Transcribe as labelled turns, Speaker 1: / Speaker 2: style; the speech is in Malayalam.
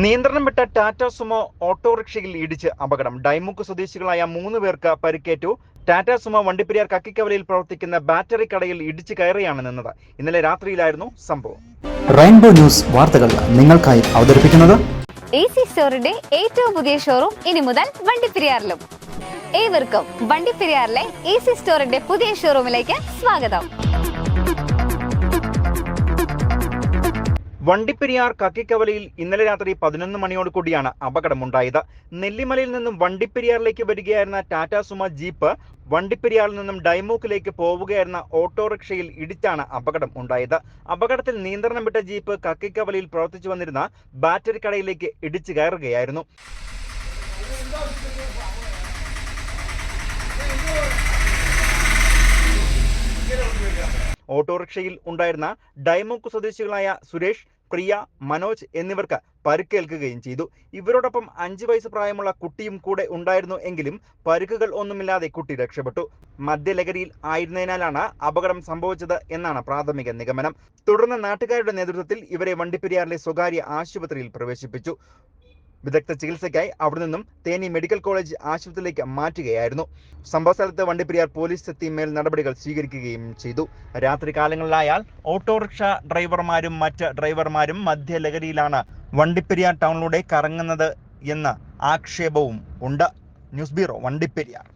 Speaker 1: നിയന്ത്രണം വിട്ട ടാറ്റ സുമോ ഓട്ടോറിക്ഷയിൽ ഇടിച്ച് അപകടം. ഡൈമുക്ക് സ്വദേശികളായ മൂന്ന് പേർക്ക് പരിക്കേറ്റു. ടാറ്റ സുമോ വണ്ടിപ്പെരിയാർ കക്കിക്കവലയിൽ പ്രവർത്തിക്കുന്ന ബാറ്ററി കടയിൽ ഇടിച്ചു കയറിയാണ് നിന്നത്. ഇന്നലെ രാത്രിയിലായിരുന്നു സംഭവം.
Speaker 2: റെയിൻബോ ന്യൂസ് വാർത്തകൾ നിങ്ങൾക്കായി അവതരിപ്പിക്കുന്നത്
Speaker 3: എ സി സ്റ്റോറിന്റെ ഏറ്റവും പുതിയ ഷോറൂം ഇനി മുതൽ വണ്ടിപ്പെരിയാറിലും. ഏവർക്കും വണ്ടിപ്പെരിയാറിലെ എ സി സ്റ്റോറിന്റെ പുതിയ ഷോറൂമിലേക്ക് സ്വാഗതം.
Speaker 1: വണ്ടിപ്പെരിയാർ കക്കിക്കവലയിൽ ഇന്നലെ രാത്രി പതിനൊന്ന് മണിയോട് കൂടിയാണ് അപകടമുണ്ടായത്. നെല്ലിമലയിൽ നിന്നും വണ്ടിപ്പെരിയാറിലേക്ക് വരികയായിരുന്ന ടാറ്റ സുമ ജീപ്പ് വണ്ടിപ്പെരിയാറിൽ നിന്നും ഡൈമൂക്കിലേക്ക് പോവുകയായിരുന്ന ഓട്ടോറിക്ഷയിൽ ഇടിച്ചാണ് അപകടം ഉണ്ടായത്. അപകടത്തിൽ നിയന്ത്രണം വിട്ട ജീപ്പ് കക്കിക്കവലയിൽ പ്രവർത്തിച്ചു വന്നിരുന്ന ബാറ്ററി കടയിലേക്ക് ഇടിച്ചു കയറുകയായിരുന്നു. ഓട്ടോറിക്ഷയിൽ ഉണ്ടായിരുന്ന ഡൈമോക്ക് സ്വദേശികളായ സുരേഷ് പ്രിയ മനോജ് എന്നിവർക്ക് പരുക്കേൽക്കുകയും ചെയ്തു. ഇവരോടൊപ്പം അഞ്ച് വയസ്സ് പ്രായമുള്ള കുട്ടിയും കൂടെ ഉണ്ടായിരുന്നു എങ്കിലും പരുക്കുകൾ ഒന്നുമില്ലാതെ കുട്ടി രക്ഷപ്പെട്ടു. മദ്യലഹരിയിൽ ആയിരുന്നതിനാലാണ് അപകടം സംഭവിച്ചത് എന്നാണ് പ്രാഥമിക നിഗമനം. തുടർന്ന് നാട്ടുകാരുടെ നേതൃത്വത്തിൽ ഇവരെ വണ്ടിപ്പെരിയാറിലെ സ്വകാര്യ ആശുപത്രിയിൽ പ്രവേശിപ്പിച്ചു. വിദഗ്ധ ചികിത്സയ്ക്കായി അവിടെ നിന്നും തേനി മെഡിക്കൽ കോളേജ് ആശുപത്രിയിലേക്ക് മാറ്റുകയായിരുന്നു. സംഭവ സ്ഥലത്ത് വണ്ടിപ്പെരിയാർ പോലീസ് എത്തി മേൽ നടപടികൾ സ്വീകരിക്കുകയും ചെയ്തു. രാത്രി കാലങ്ങളിലായാൽ ഓട്ടോറിക്ഷ ഡ്രൈവർമാരും മറ്റ് ഡ്രൈവർമാരും മദ്യലഹരിയിലാണ് വണ്ടിപ്പെരിയാർ ടൗണിലൂടെ കറങ്ങുന്നത് എന്ന ആക്ഷേപവും ഉണ്ട്. News bureau Vandiperiyar.